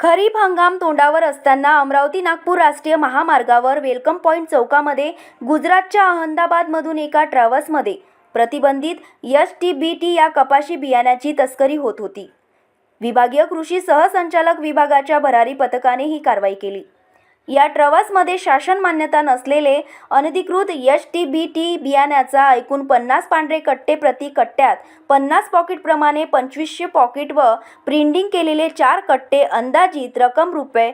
खरीप हंगाम तोंडावर असताना अमरावती नागपूर राष्ट्रीय महामार्गावर वेलकम पॉईंट चौकामध्ये गुजरातच्या अहमदाबादमधून एका ट्रॅव्हल्समध्ये प्रतिबंधित एस टी बी टी या कपाशी बियाण्याची तस्करी होत होती. विभागीय कृषी सहसंचालक विभागाच्या भरारी पथकाने ही कारवाई केली. या ट्रवासमध्ये शासन मान्यता नसलेले अनधिकृत एच टी बी टी बियाण्याचा एकूण पन्नास पांढरे कट्टे प्रति कट्ट्यात पन्नास पॉकेटप्रमाणे पंचवीसशे पॉकेट व प्रिंटिंग केलेले चार कट्टे अंदाजित रक्कम रुपये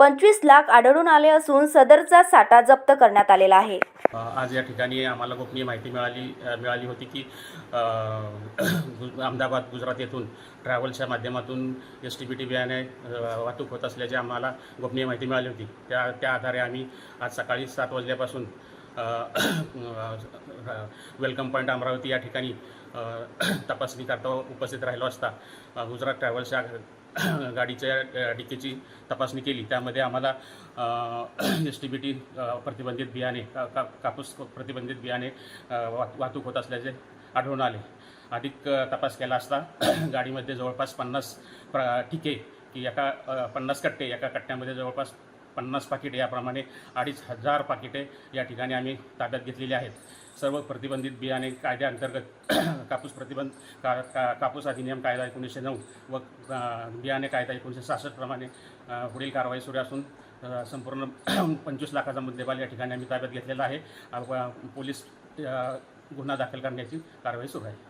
पंचवीस लाख आढळून आले असून सदरचा साठा जप्त करण्यात आलेला आहे. आज या ठिकाणी आम्हाला गोपनीय माहिती मिळाली मिळाली होती की अहमदाबाद गुजरात येथून ट्रॅव्हल्सच्या माध्यमातून एस टी बी टी बियाणे वाहतूक होत असल्याची आम्हाला गोपनीय माहिती मिळाली होती. त्या त्या आधारे आम्ही आज सकाळी सात वाजल्यापासून वेलकम पॉईंट अमरावती या ठिकाणी तपासणी करता उपस्थित राहिलो असता गुजरात ट्रॅव्हल्सच्या गाडीच्या डिकेची तपासणी केली. त्यामध्ये आम्हाला एस टी बी टी प्रतिबंधित बियाणे का का कापूस प्रतिबंधित बियाणे वाहतूक होत असल्याचे आढळून आले. अधिक तपास केला असता गाडीमध्ये जवळपास पन्नास प्र ठिके की एका पन्नास कट्टे एका कट्ट्यामध्ये जवळपास पन्नास पाकिटे याप्रमाणे अडीच हजार पाकिटे या ठिकाणी आम्ही ताब्यात घेतलेली आहेत. सर्व प्रतिबंधित बियाणे कायद्याअंतर्गत कापूस प्रतिबंध का का कापूस अधिनियम कायदा एकोणीसशे नऊ व बियाणे कायदा एकोणीसशे सहासष्टप्रमाणे पुढील कारवाई सुरू असून संपूर्ण पंचवीस लाखाचा मुद्देमाल या ठिकाणी आम्ही ताब्यात घेतलेला आहे. पोलीस गुन्हा दाखल करण्याची कारवाई सुरू आहे.